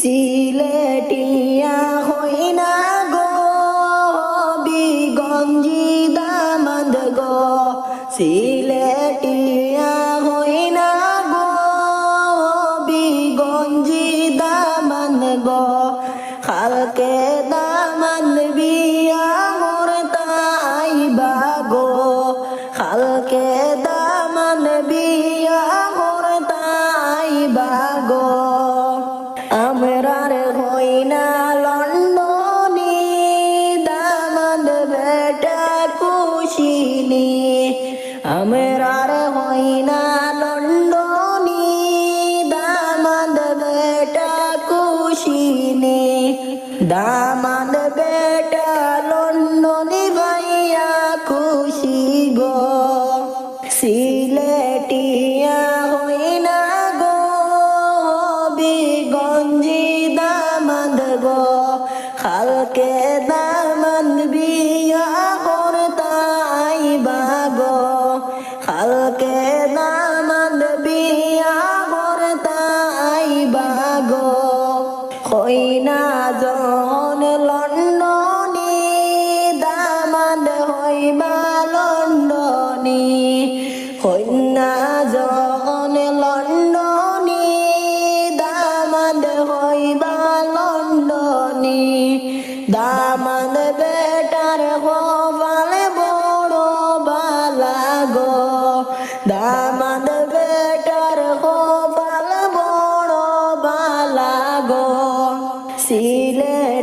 সিলেটিয়া হই না গো, বিগঞ্জি দামদ গো। সিলেটিয়া হই না গো, বিগঞ্জি দামদ গো। খালকে আমরার হই না লন্ডনি দামন বেটা কুশিনি দামন বেটা লন্ডনি ভাইয়া খুশি গো সিলেটিয়া হই না গো বিগঞ্জি দামদ গো, খালকে দামদ না জন লন্ডনি দামদ হইবা লন্ডনি হইনা জন লন্ডনি দামদ হইবা লন্ডনি দামদ বেটার হবালে বড় বালা গো।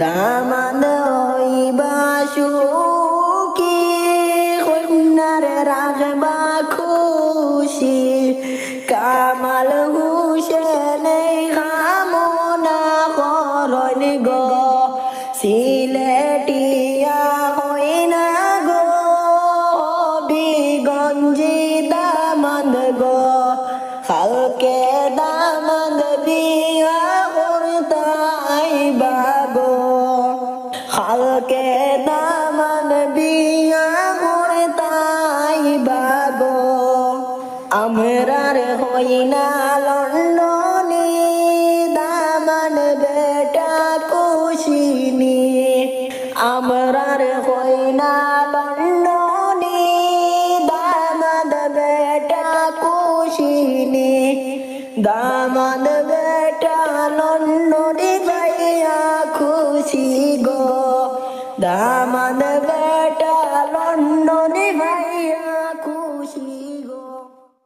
দামদ হইবা সুখী কন্যার রাখবা খুশি। কামাল হুসেন কামনা করন গো, সিলেটিয়া হই না গো বিগঞ্জি দামন গো। হালকে দামন বিয়া আমরার হই না লন্ডনি, দামন বেটা কুশিনি। আমরার হই না লন্ডনি দামদ বেটা কুশিনি। দামদ বেটা লন্ডনি ভাইয়া খুশি গো। দামদ বেটা লন্ডনি ভাই